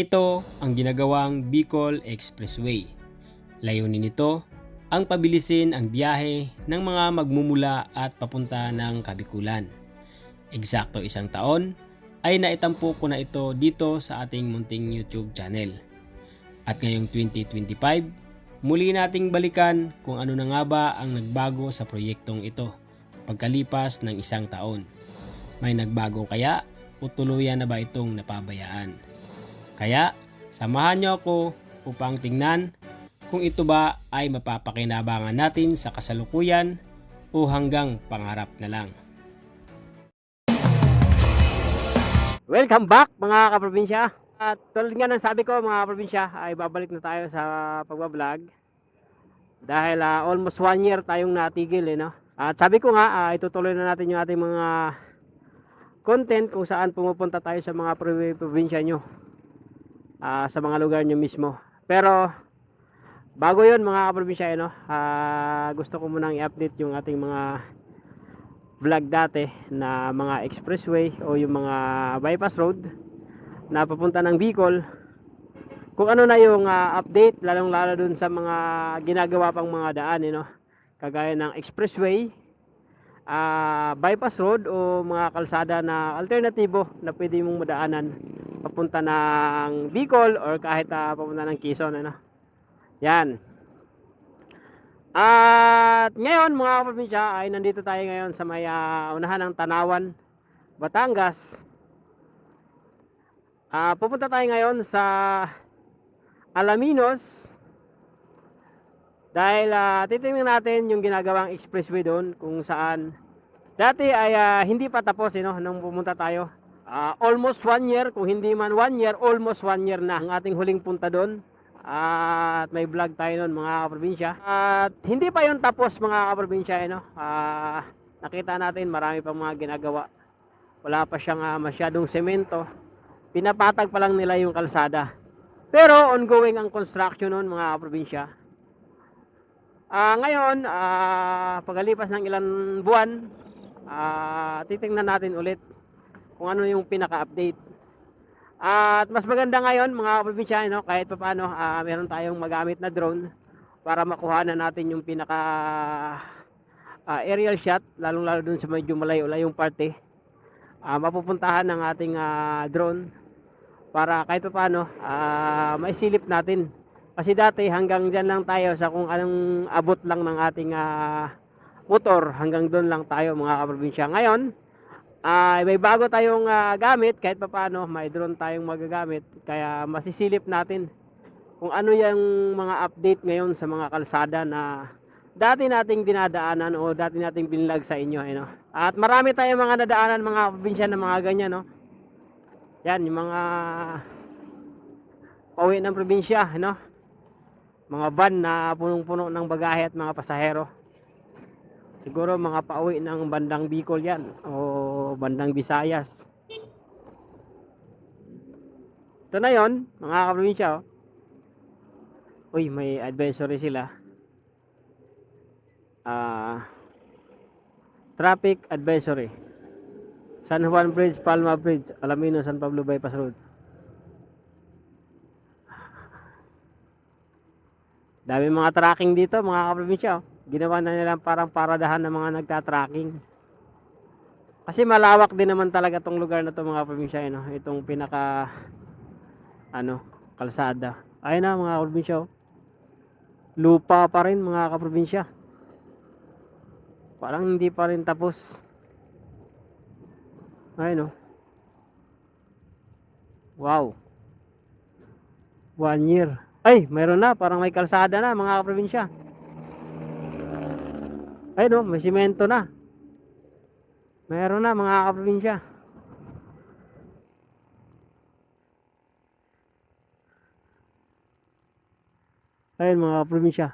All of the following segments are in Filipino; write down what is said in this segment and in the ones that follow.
Ito ang ginagawang Bicol Expressway. Layunin nito ang pabilisin ang biyahe ng mga magmumula at papunta ng Kabikulan. Eksakto isang taon ay naitampo ko na ito dito sa ating munting YouTube channel. At ngayong 2025, muli nating balikan kung ano na nga ba ang nagbago sa proyektong ito pagkalipas ng isang taon. May nagbago kaya o tuluyan na ba itong napabayaan? Kaya, samahan niyo ako upang tingnan kung ito ba ay mapapakinabangan natin sa kasalukuyan o hanggang pangarap na lang. Welcome back mga kaprobinsya. At tulad nga ng sabi ko mga kaprobinsya ay babalik na tayo sa pagbablog. Dahil ah, almost one year tayong natigil eh no. At sabi ko nga ah, itutuloy na natin yung ating mga content kung saan pumupunta tayo sa mga probi- probinsya nyo. Ah, sa mga lugar nyo mismo. Pero bago yon mga kaprobinsya eh, no, ah, gusto ko munang i-update yung ating mga vlog dati na mga expressway o yung mga bypass road na papunta ng Bicol kung ano na yung ah, update lalong lalo dun sa mga ginagawa pang mga daan eh, no? kagaya ng expressway ah, bypass road o mga kalsada na alternatibo na pwede mong madaanan papunta ng Bicol or kahit ah, papunta ng Quezon ano? yan at ngayon mga kaprobinsya ay nandito tayo ngayon sa may ah, unahan ng Tanawan, Batangas. Ah, pupunta tayo ngayon sa Alaminos dahil ah, titingnan natin yung ginagawang expressway doon kung saan dati ay ah, hindi pa tapos eh, no, nung pumunta tayo. Ah, almost one year, kung hindi man one year, almost one year na ang ating huling punta doon. At may vlog tayo noon mga kaprobinsya. At hindi pa yon tapos mga kaprobinsya. Eh, no? Ah, nakita natin marami pang mga ginagawa. Wala pa siyang ah, masyadong semento. Pinapatag pa lang nila yung kalsada. Pero ongoing ang construction noon mga kaprobinsya. Ah, ngayon, ah, pagalipas ng ilang buwan, ah, titingnan natin ulit kung ano yung pinaka-update at mas maganda ngayon mga kaprobinsya, no, kahit pa paano, ah, meron tayong magamit na drone para makuha na natin yung pinaka ah, aerial shot, lalong lalo dun sa medyo malayo-layong parte. Ah, mapupuntahan ng ating ah, drone para kahit pa paano, ah, maisilip natin. Kasi dati hanggang dyan lang tayo sa kung anong abot lang ng ating ah, motor, hanggang doon lang tayo mga kaprobinsya. Ngayon, ay may bago tayong ah, gamit kahit papaano may drone tayong magagamit kaya masisilip natin kung ano yung mga update ngayon sa mga kalsada na dati nating dinadaanan o dati nating binlag sa inyo ano. At marami tayong mga nadaanan mga probinsya na mga ganyan no. Yan yung mga pauwi ng probinsya no. Mga van na punong-puno ng bagahe at mga pasahero. Siguro mga pauwi ng bandang Bicol yan o bandang Visayas. Ito na yon mga kaprobinsya. Oh. Uy, may advisory sila. Ah, traffic advisory. San Juan Bridge, Palma Bridge, Alamino, San Pablo Bypass Road. Dami mga tracking dito, mga kaprobinsya. Oh ginawa na nilang parang paradahan ng mga nagta-tracking. Kasi malawak din naman talaga tong lugar na to mga probinsya, no? Itong pinaka ano, kalsada. Ayun na mga probinsya. oh. Lupa pa rin mga kaprobinsya. Parang hindi pa rin tapos. Ayun oh. Wow. One year. Ay, mayroon na. Parang may kalsada na mga kaprobinsya. Ay no, may simento na. Meron na mga kaprobinsya. Ayun mga kaprobinsya.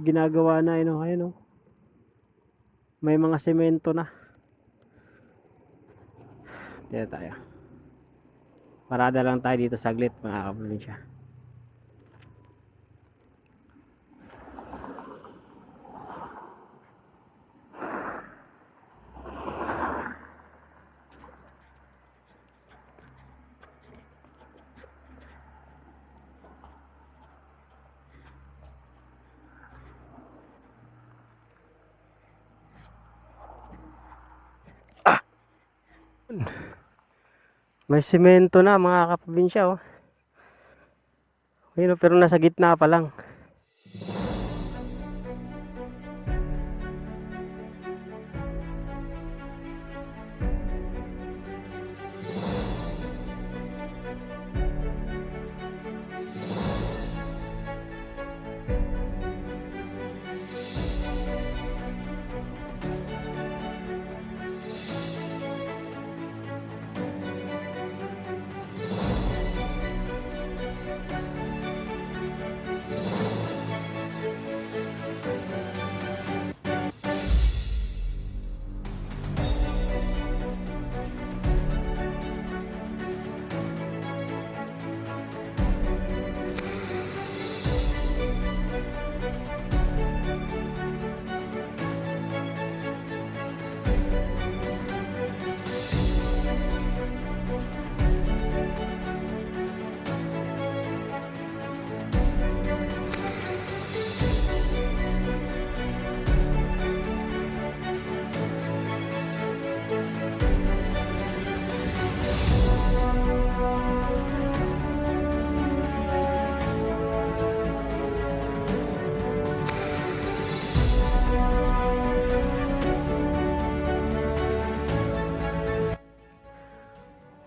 Ginagawa na ayun ayun oh. May mga semento na. Dito tayo. Parada lang tayo dito saglit mga kaprobinsya. May semento na mga kaprobinsya oh. Ayun, oh, pero nasa gitna pa lang.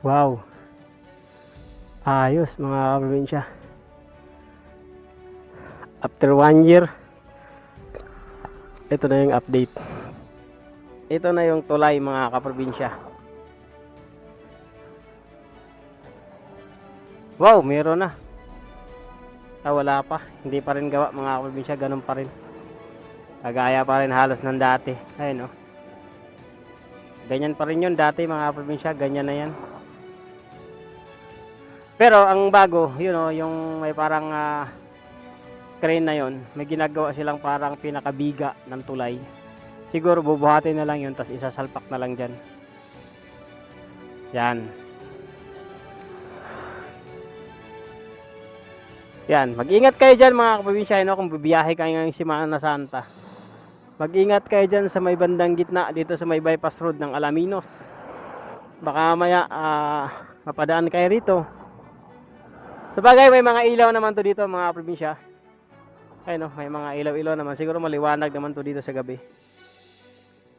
Wow. Ayos mga kaprobinsya. After one year, ito na yung update. Ito na yung tulay mga kaprobinsya. Wow, meron na. Ah, wala pa. Hindi pa rin gawa mga kaprobinsya. Ganun pa rin. Kagaya pa rin halos ng dati. Ayun oh. Ganyan pa rin yun dati mga kaprobinsya. Ganyan na yan. Pero ang bago, yun know, yung may parang ah, crane na yon, may ginagawa silang parang pinakabiga ng tulay. Siguro bubuhatin na lang yun, tapos isasalpak na lang dyan. Yan. Yan, mag-ingat kayo dyan mga kaprobinsya, no, kung bibiyahe kayo ngayong Simana Santa. Mag-ingat kayo dyan sa may bandang gitna, dito sa may bypass road ng Alaminos. Baka maya ah, mapadaan kayo rito. Sa bagay, may mga ilaw naman to dito mga probinsya. Ayun no, may mga ilaw-ilaw naman. Siguro maliwanag naman to dito sa gabi.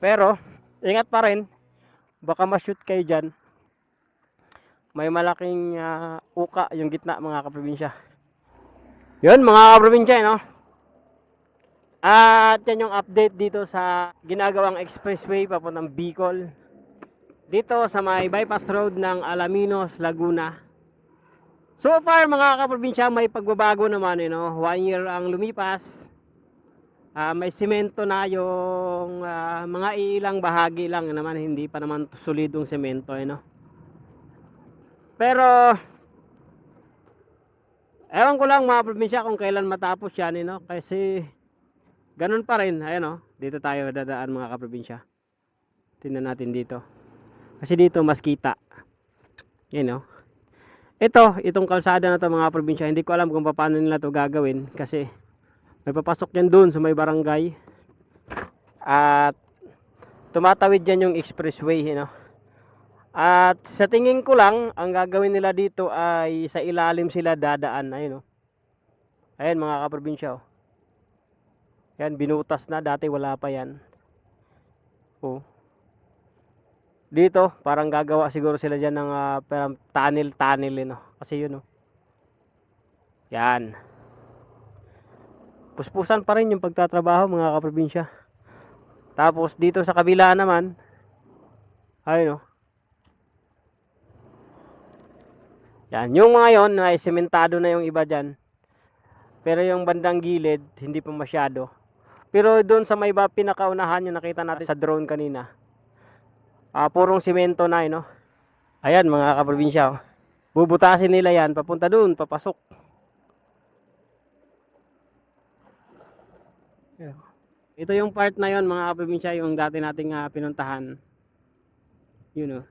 Pero, ingat pa rin. Baka ma-shoot kayo dyan. May malaking ah, uka yung gitna mga kaprobinsya. Yun mga kaprobinsya, no? At yan yung update dito sa ginagawang expressway papuntang Bicol. Dito sa may bypass road ng Alaminos, Laguna. So far mga kaprobinsya may pagbabago naman you know? One year ang lumipas. Ah, may semento na yung ah, mga ilang bahagi lang naman hindi pa naman solidong semento you know? Pero Ewan ko lang mga probinsya kung kailan matapos yan, you know? kasi ganun pa rin, ayan oh, dito tayo dadaan mga kaprobinsya. Tingnan natin dito. Kasi dito mas kita. Yan oh. Ito, itong kalsada na to mga probinsya, hindi ko alam kung paano nila to gagawin kasi may papasok yan doon sa may barangay. At tumatawid yan yung expressway, you know. At sa tingin ko lang, ang gagawin nila dito ay sa ilalim sila dadaan, ayun oh. Ayan mga kaprobinsya oh. Yan binutas na, dati wala pa yan. Oh. Dito, parang gagawa siguro sila dyan ng ah, parang tunnel-tunnel, eh, no? Kasi yun, oh. Yan. Puspusan pa rin yung pagtatrabaho, mga kaprobinsya. Tapos, dito sa kabila naman, ayun, oh. Yan, yung mga yon ay sementado na yung iba dyan. Pero yung bandang gilid, hindi pa masyado. Pero doon sa may ba pinakaunahan yung nakita natin sa drone kanina. Ah, purong simento na, eh, no? Ayan, mga kaprobinsya. oh. Bubutasin nila yan, papunta doon, papasok. Ito yung part na yon mga kaprobinsya, yung dati nating ah, pinuntahan. Yun, oh.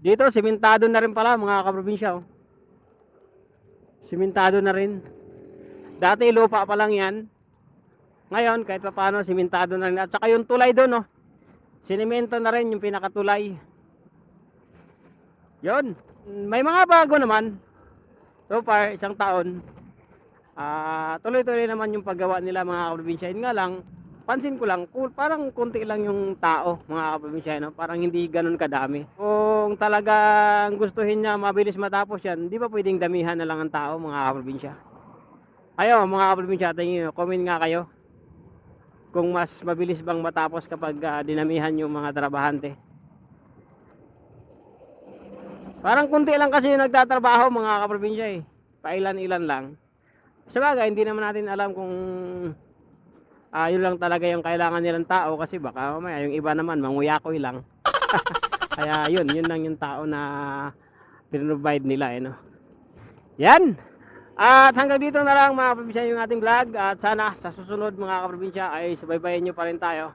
Dito, simentado na rin pala, mga kaprobinsya, oh. Simentado na rin. Dati lupa pa lang yan. Ngayon, kahit pa paano, simentado na rin. At saka yung tulay doon, no? Sinemento na rin yung pinakatulay. Yon. May mga bago naman. So far, isang taon. Ah, tuloy-tuloy naman yung paggawa nila mga kaprobinsya. Yun nga lang, pansin ko lang, cool, parang konti lang yung tao, mga kaprobinsya, no? parang hindi ganun kadami. Kung talagang gustuhin niya mabilis matapos yan, di ba pwedeng damihan na lang ang tao, mga kaprobinsya? Ayo, mga kaprobinsya, tingin nyo, comment nga kayo kung mas mabilis bang matapos kapag ah, dinamihan yung mga trabahante. Parang kunti lang kasi yung nagtatrabaho mga kaprobinsya eh. Pailan-ilan lang. Sa bagay, hindi naman natin alam kung ah, yun lang talaga yung kailangan nilang tao kasi baka mamaya yung iba naman manguyakoy lang. Kaya yun, yun lang yung tao na pinrovide nila eh no. Yan! At hanggang dito na lang mga kaprobinsya yung ating vlog. At sana sa susunod mga kaprobinsya ay subaybayan nyo pa rin tayo